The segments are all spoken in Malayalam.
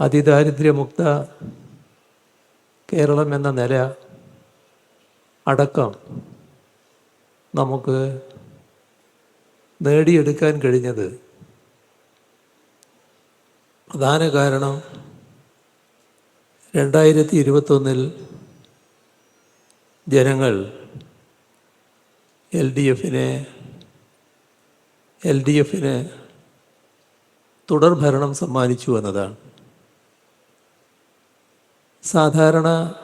അതിദാരിദ്ര്യമുക്ത കേരളം എന്ന നില അടക്കം നമുക്ക് നേടിയെടുക്കാൻ കഴിഞ്ഞത് പ്രധാന കാരണം രണ്ടായിരത്തി ഇരുപത്തൊന്നിൽ ജനങ്ങൾ എൽ ഡി എഫിനെ എൽ ഡി എഫിന് തുടർഭരണം സമ്മാനിച്ചു എന്നതാണ്. സാധാരണ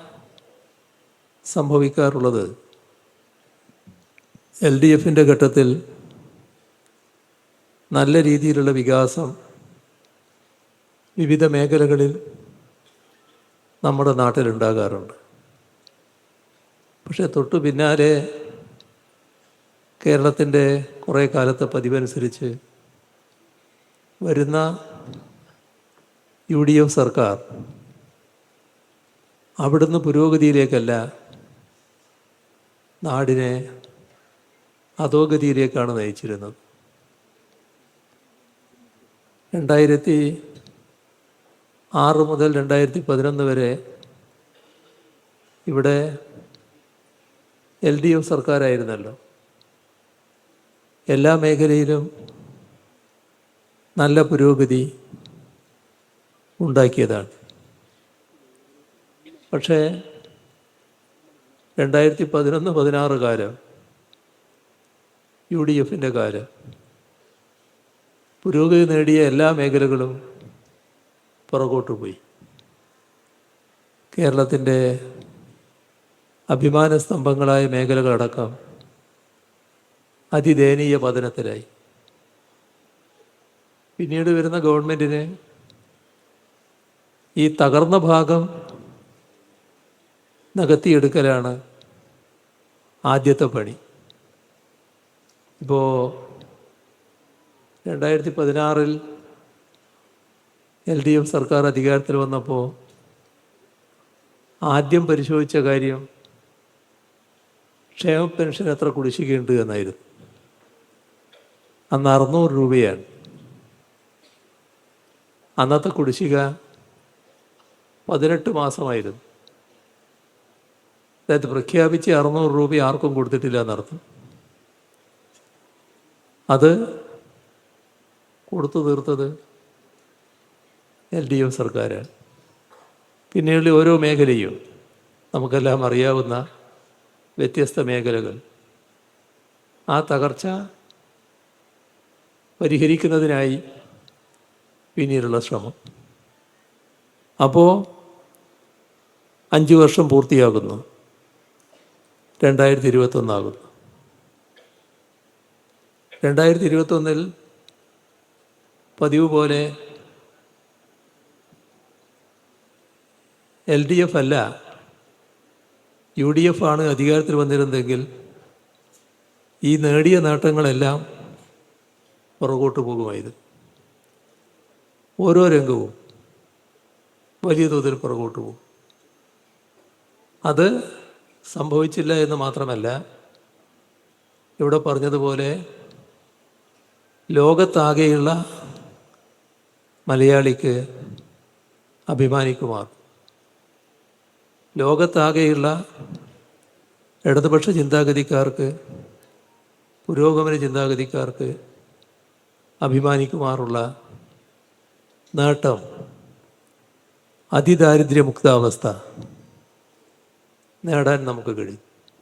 സംഭവിക്കാറുള്ളത് എൽ ഡി എഫിന്റെ ഘട്ടത്തിൽ നല്ല രീതിയിലുള്ള വികാസം വിവിധ മേഖലകളിൽ നമ്മുടെ നാട്ടിലുണ്ടാകാറുണ്ട്. പക്ഷെ തൊട്ടു പിന്നാലെ കേരളത്തിന്റെ കുറേ കാലത്തെ പതിവനുസരിച്ച് വരുന്ന യു ഡി എഫ് സർക്കാർ അവിടുന്ന് പുരോഗതിയിലേക്കല്ല നാടിനെ അധോഗതിയിലേക്കാണ് നയിച്ചിരുന്നത്. രണ്ടായിരത്തി ആറ് മുതൽ രണ്ടായിരത്തി പതിനൊന്ന് വരെ ഇവിടെ എൽ ഡി എഫ് സർക്കാരായിരുന്നല്ലോ. എല്ലാ മേഖലയിലും നല്ല പുരോഗതി ഉണ്ടാക്കിയതാണ്. പക്ഷേ രണ്ടായിരത്തി പതിനൊന്ന് പതിനാറ് കാലം യു ഡി എഫിന്റെ കാലം പുരോഗതി നേടിയ എല്ലാ മേഖലകളും പുറകോട്ട് പോയി. കേരളത്തിന്റെ അഭിമാന സ്തംഭങ്ങളായ മേഖലകളടക്കം അതിദയനീയ പതനത്തിലായി. പിന്നീട് വരുന്ന ഗവൺമെന്റിന് ഈ തകർന്ന ഭാഗം നികത്തിയെടുക്കലാണ് ആദ്യത്തെ പണി. ഇപ്പോൾ രണ്ടായിരത്തി പതിനാറിൽ എൽ ഡി എഫ് സർക്കാർ അധികാരത്തിൽ വന്നപ്പോൾ ആദ്യം പരിശോധിച്ച കാര്യം ക്ഷേമ പെൻഷൻ എത്ര കുടിശ്ശികയുണ്ട് എന്നായിരുന്നു. അന്ന് അറുന്നൂറ് രൂപയാണ്. അന്നത്തെ കുടിശ്ശിക പതിനെട്ട് മാസമായിരുന്നു. അതായത് പ്രഖ്യാപിച്ച് അറുന്നൂറ് രൂപ ആർക്കും കൊടുത്തിട്ടില്ല എന്നർത്ഥം. അത് കൊടുത്തു തീർത്തത് എൽ ഡി എഫ് സർക്കാരാണ്. പിന്നീട് ഓരോ മേഖലയും നമുക്കെല്ലാം അറിയാവുന്ന വ്യത്യസ്ത മേഖലകൾ. ആ തകർച്ച പരിഹരിക്കുന്നതിനായി പിന്നീടുള്ള ശ്രമം. അപ്പോൾ അഞ്ച് വർഷം പൂർത്തിയാകുന്നു. രണ്ടായിരത്തി ഇരുപത്തൊന്നാകുന്നു രണ്ടായിരത്തി ഇരുപത്തൊന്നിൽ പതിവ് പോലെ എൽ ഡി എഫ് അല്ല യു ഡി എഫ് ആണ് അധികാരത്തിൽ വന്നിരുന്നെങ്കിൽ ഈ നേടിയ നേട്ടങ്ങളെല്ലാം പുറകോട്ട് പോകുമായിരുന്നു. ഓരോ രംഗവും വലിയ തോതിൽ പുറകോട്ട് പോകും. അത് സംഭവിച്ചില്ല എന്ന് മാത്രമല്ല ഇവിടെ പറഞ്ഞതുപോലെ ലോകത്താകെയുള്ള മലയാളിക്ക് അഭിമാനിക്കുമാർ. ലോകത്താകെയുള്ള ഇടതുപക്ഷ ചിന്താഗതിക്കാർക്ക് പുരോഗമന ചിന്താഗതിക്കാർക്ക് അഭിമാനിക്കുമാറുള്ള നേട്ടം അതിദാരിദ്ര്യമുക്താവസ്ഥ. നേടാൻ നമുക്ക് കഴിയും.